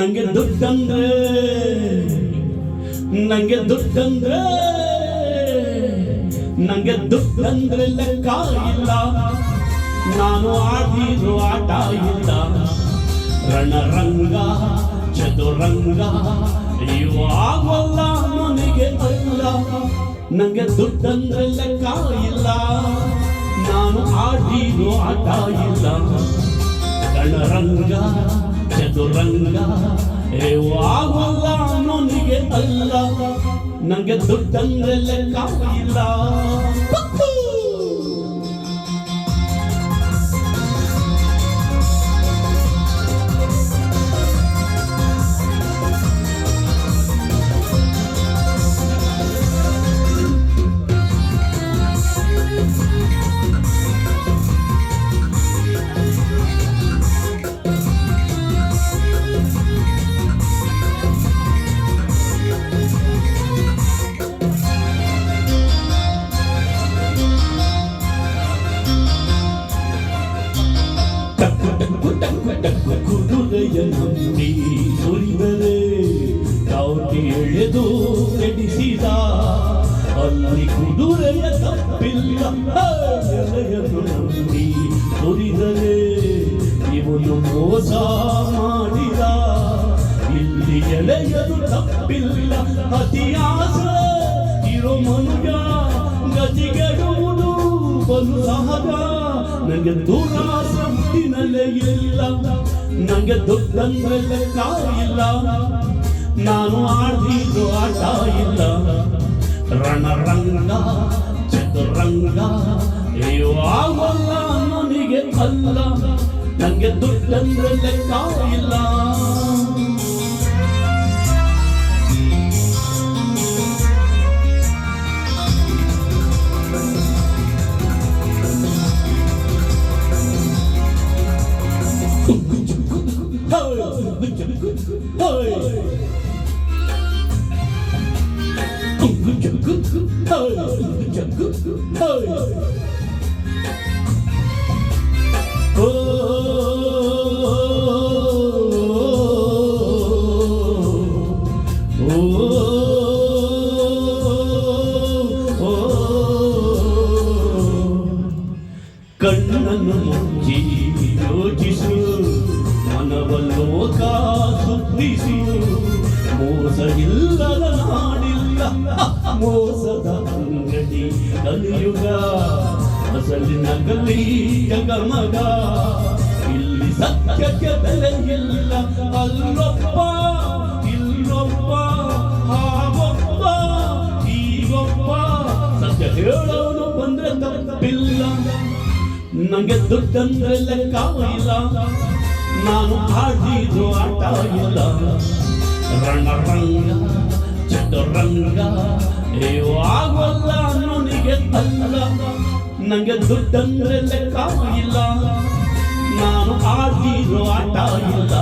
ನಂಗೆ ದುಡ್ಡಂದ್ರೆ ನಂಗೆ ದುಡ್ಡಂದ್ರೆ ನಂಗೆ ದುಡ್ಡಂದ್ರೆ ಲೆಕ್ಕ ಇಲ್ಲ. ನಾನು ಆಡಿರೋ ಆಟ ಇಲ್ಲ. ರಣರಂಗ, ಚದುರಂಗ ಆಗಲ್ಲ ನನಗೆ ಅಲ್ಲ ನಂಗೆ ದುಡ್ಡಂದ್ರೆ ಲೆಕ್ಕ ಇಲ್ಲ. ನಾನು ಆಡಿರೋ ಆಟ ಇಲ್ಲ. ರಣರಂಗ ಚದುರಂಗ ಏವಾಗಲ್ಲ ನನಗೆ ಅಲ್ಲ. ನಂಗೆ ದುಡ್ಡಂದ್ರೆ ಲೆಕ್ಕ ಇಲ್ಲ. ಕುದುರೆಯ ನಂಬಿ ಸುರಿದರೆ ಚಾವಟಿ ಎಳೆದು ಕೆಡಿಸಿದ. ಅಲ್ಲಿ ಕುದುರೆಯ ತಪ್ಪಿಲ್ಲ ಎಲೆಯನ್ನು ನಂಬಿ ಸುರಿದರೆ ಇವನು ಮೋಸ ಮಾಡಿದ. ಇಲ್ಲಿ ಎಳೆಯದು ತಪ್ಪಿಲ್ಲ, ಅತಿಯಾಸ ಇರೋ ಮನುಜ ಗತಿಗೆಡುವುದು, ಬಲು ಸಹಜ ನನಗೆ ದೂರ ಸಂತಿನಲ್ಲೇ ಇಲ್ಲ ನನಗೆ ದುಡ್ಡಂದ್ರೆ ಇಲ್ಲ ನಾನು ಆಡಿದ್ದು ಆಟ ಇಲ್ಲ. ರಣರಂಗ, ಚತುರಂಗ ಇವಾಗಲ್ಲ ನನಗೆ ಅಲ್ಲ. ನನಗೆ ದುಡ್ಡಂದ್ರೆ ಲೆಕ್ಕ ಇಲ್ಲ. ಕಣ್ಣನ್ನು ಮುಚ್ಚಿ ಯೋಚಿಸು ಮನವಲ್ಲೋಕ ಸುತ್ತಿಸು ಮೋಸ ಇಲ್ಲದ ನಾಡಿಲ್ಲ. ಮೋಸದ ಅಂಗಡಿ ಕಲಿಯುಗ. ಅಸಲಿನ ಕಲಿ ಜಗಮಗ ಇಲ್ಲಿ ಸತ್ಯಕ್ಕೆ ಬೆಲೆ ಇಲ್ಲ. ಅಲ್ಲೊಬ್ಬ, ಇಲ್ಲೊಬ್ಬ ಹಾಗೊಬ್ಬ ಹೀಗೊಬ್ಬ ಸತ್ಯ ಹೇಳೋನು ಬಂದ್ರೆ ತಪ್ಪಿಲ್ಲ. ನಂಗೆ ದುಡ್ಡಂದ್ರೆ ಲೆಕ್ಕ ಇಲ್ಲ. ನಾನು ಆಡಿದ್ದು ಆಟ ಇಲ್ಲ. ರಣರಂಗ ಚದುರಂಗ ಆಗೋಲ್ಲ ನನಗೆ ತಲ್ಲ. ನನಗೆ ದುಡ್ಡಂದ್ರೆ ಲೆಕ್ಕ ಇಲ್ಲ. ನಾನು ಆಡಿದ್ದು ಆಟ ಇಲ್ಲ.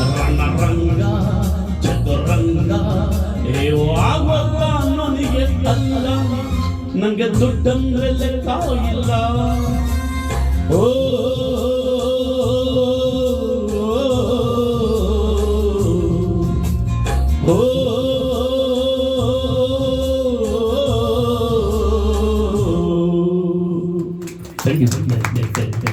ರಣರಂಗ ಚದುರಂಗ ಆಗೋಲ್ಲ ನನಗೆ ತಲ್ಲ. ನನಗೆ ದುಡ್ಡಂದ್ರೆ ಲೆಕ್ಕ ಇಲ್ಲ. ಓ thank you go. They, they, they,